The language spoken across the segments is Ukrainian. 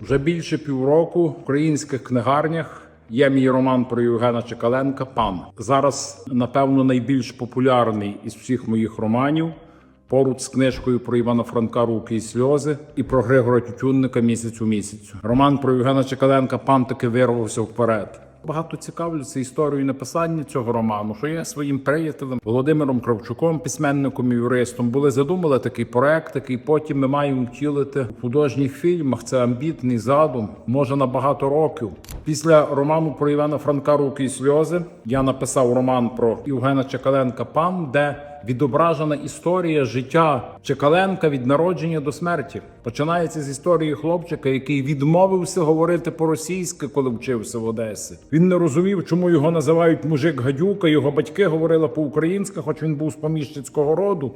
Вже більше півроку в українських книгарнях є мій роман про Євгена Чекаленка Пан. Зараз, напевно, найбільш популярний із всіх моїх романів. Поруч з книжкою про Івана Франка Руки і сльози і про Григора Тютюнника місяць у місяцю. Роман про Євгена Чекаленка пан таки вирвався вперед. Багато цікавляться історією написання цього роману, що я своїм приятелем Володимиром Кравчуком, письменником і юристом, були задумали такий проект, який потім ми маємо втілити в художніх фільмах. Це амбітний задум, може на багато років. Після роману про Івана Франка Руки і сльози я написав роман про Євгена Чекаленка Пан, де відображена історія життя Чекаленка від народження до смерті. Починається з історії хлопчика, який відмовився говорити по-російськи, коли вчився в Одесі. Він не розумів, чому його називають мужик гадюка. Його батьки говорили по-українськи, хоч він був з поміщицького роду.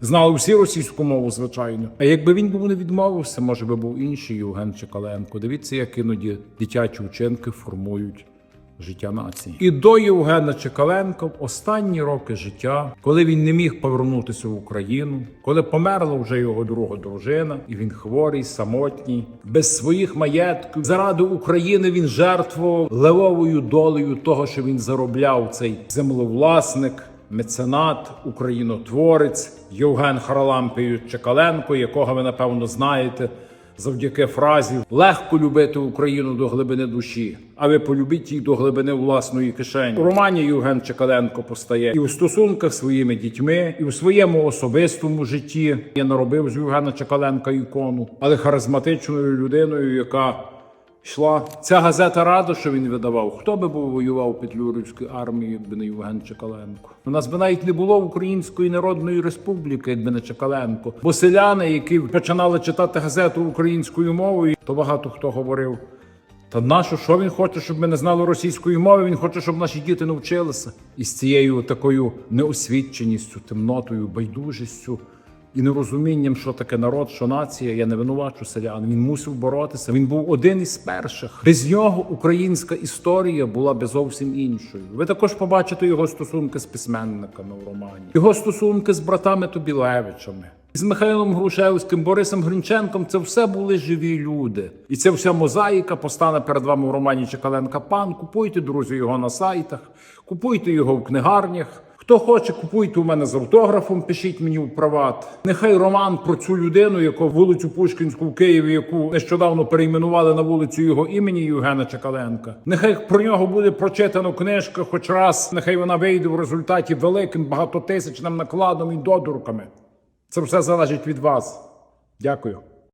Знали всі російську мову, звичайно. А якби він був не відмовився, може би був інший Євген Чекаленко. Дивіться, як іноді дитячі вчинки формують життя нації. І до Євгена Чекаленка в останні роки життя, коли він не міг повернутися в Україну, коли померла вже його друга дружина, і він хворий, самотній, без своїх маєтків. Заради України він жертвував левовою долею того, що він заробляв цей землевласник. Меценат, українотворець Євген Харлампійович Чекаленко, якого ви напевно знаєте, завдяки фразі легко любити Україну до глибини душі, а ви полюбіть її до глибини власної кишені. У романі Євген Чекаленко постає і у стосунках з своїми дітьми, і у своєму особистому житті. Я наробив з Євгена Чекаленка ікону, але харизматичною людиною, яка йшла. Ця газета рада, що він видавав. Хто би був воював у Петлюрівській армії, якби не Євген Чекаленко? У нас би навіть не було Української Народної Республіки, якби не Чекаленко. Бо селяни, які починали читати газету українською мовою, то багато хто говорив. Та нащо, що він хоче, щоб ми не знали російської мови? Він хоче, щоб наші діти навчилися. І з цією такою неосвіченістю, темнотою, байдужістю і нерозумінням, що таке народ, що нація. Я не винувачу селян. Він мусив боротися. Він був один із перших. Без нього українська історія була би зовсім іншою. Ви також побачите його стосунки з письменниками в романі, його стосунки з братами Тобілевичами. З Михайлом Грушевським, Борисом Гринченком це все були живі люди. І ця вся мозаїка постане перед вами в романі Чекаленка Пан. Купуйте, друзі, його на сайтах, купуйте його в книгарнях. Хто хоче, купуйте у мене з автографом, пишіть мені в приват. Нехай роман про цю людину, яку вулицю Пушкінську в Києві, яку нещодавно перейменували на вулицю його імені Євгена Чекаленка. Нехай про нього буде прочитано книжка, хоч раз. Нехай вона вийде в результаті великим багатотисячним накладом і додурками. Це все залежить від вас. Дякую.